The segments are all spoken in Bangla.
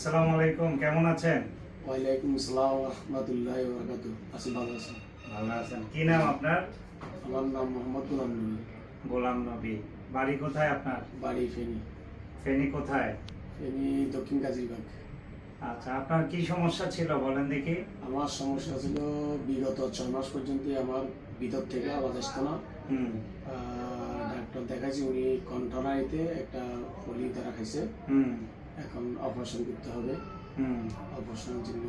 আসসালামু আলাইকুম কেমন আছেন? ওয়ালাইকুম আসসালাম রহমতুল্লাহ বরকাত আছি ভালো আছি ভালো আছেন। কি নাম আপনার? আমার নাম মোহাম্মদ গুলাম নবী। গোলাম নবী। বাড়ি কোথায় আপনার? বাড়ি ফেনী। ফেনী কোথায়? ফেনী দক্ষিণ কাজিরবাগ আচ্ছা আপনার কি সমস্যা ছিল বলেন দেখি। আমার সমস্যা ছিল বিগত ছয় মাস পর্যন্ত আমার ভিতর থেকে আওয়াজ আসতো না। হুম। ডাক্তার দেখাইছি উনি কণ্ঠনাইতে একটা ফলি ধরা খাইছে। হুম। এখন অপারেশন করতে হবে। হুম। অপারেশনের জন্য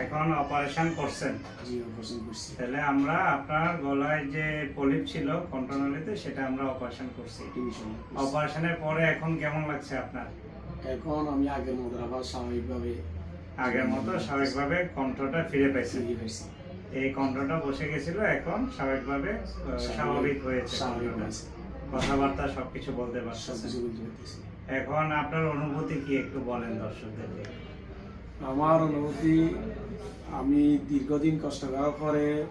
এখন অপারেশন করছেন? জি অপারেশন করছি। তাহলে আমরা আপনার গলায় যে পলিপ ছিল কন্ট্রোনালিতে সেটা আমরা অপারেশন করছি। অপারেশনের পরে এখন কেমন লাগছে আপনার? এখন আমি আগের মতো আবার স্বাভাবিকভাবে আগের মতো স্বাভাবিকভাবে কণ্ঠটা ফিরে পাইছি। এই কণ্ঠটা বসে গেছিল এখন স্বাভাবিকভাবে স্বাভাবিক হয়েছে কথাবার্তা সবকিছু বলতে সব এখন আপনার অনুভূতি কি একটু বলেন দর্শকদেরকে আমার অনুভূতি আমি দীর্ঘদিন কষ্ট করার পরে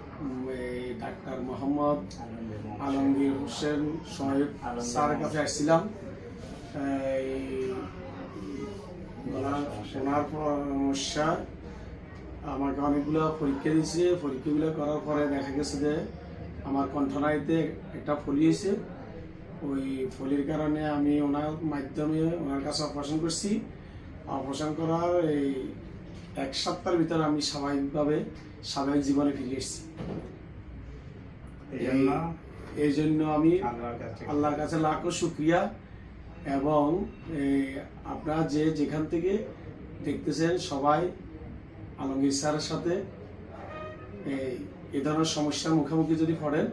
এই ডাক্তার মোহাম্মদ আলমগীর হোসেন সোহেব স্যারের কাছে আসছিলাম। ওনার- ওনার পরামর্শা আমাকে অনেকগুলো পরীক্ষা দিয়েছে। পরীক্ষাগুলো করার পরে দেখা গেছে যে আমার কণ্ঠনাইতে একটা ফলি হয়েছে। ওই ফলির কারণে আমি ওনার মাধ্যমে ওনার কাছে অপারেশন করছি। অপারেশন করার এই এক সপ্তাহের ভিতরে আমি স্বাভাবিকভাবে স্বাভাবিক জীবনে ফিরে এসেছি। এই জন্য আমি আল্লাহর কাছে আল্লাহর কাছে লাখো শুক্রিয়া। এবং আপনারা যে যেখান থেকে দেখতেছেন সবাই আলমগীর স্যারের সাথে এই এ ধরনের সমস্যার মুখোমুখি যদি পড়েন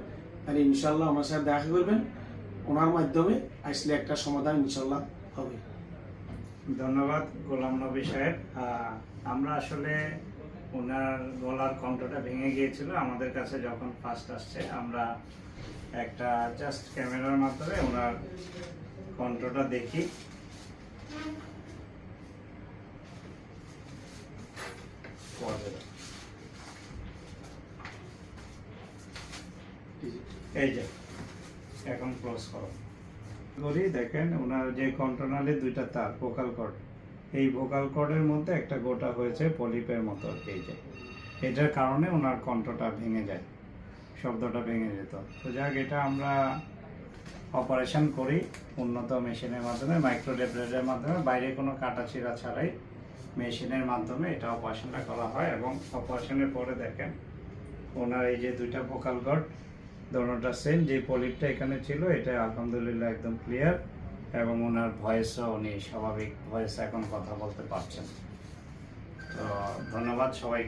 তাহলে ইনশাল্লাহ আমার সাথে দেখা করবেন। ওনার মাধ্যমে আসলে একটা সমাধান ইনশাল্লাহ হবে। ধন্যবাদ গোলাম নবী সাহেব। আমরা আসলে ওনার গলার কণ্ঠটা ভেঙে গিয়েছিল। আমাদের কাছে যখন ফার্স্ট আসছে, আমরা একটা জাস্ট ক্যামেরার মাধ্যমে ওনার কণ্ঠটা দেখি। এই যে। এখন ক্লোজ করো। করি দেখেন ওনার যে কন্ট্রোনালে দুইটা তার ভোকাল কর্ড এই ভোকাল কর্ডের মধ্যে একটা গোটা হয়েছে পলিপের মতো আর কি এই যে। এটার কারণে ওনার কণ্ঠটা ভেঙে যায়, শব্দটা ভেঙে যেত। তো যাক, এটা আমরা অপারেশন করি উন্নত মেশিনের মাধ্যমে মাইক্রোডেপ্রেটের মাধ্যমে। বাইরে কোনো কাটা ছিঁড়া ছাড়াই মেশিনের মাধ্যমে এটা অপারেশনটা করা হয় এবং অপারেশনের পরে দেখেন ওনার এই যে দুইটা ভোকাল কর্ড দোনোটা সেম যে পলিপটা এখানে ছিল, এটা আলহামদুলিল্লাহ একদম ক্লিয়ার এবং ওনার ভয়েসও উনি স্বাভাবিক ভয়েস এখন কথা বলতে পারছেন। তো ধন্যবাদ সবাই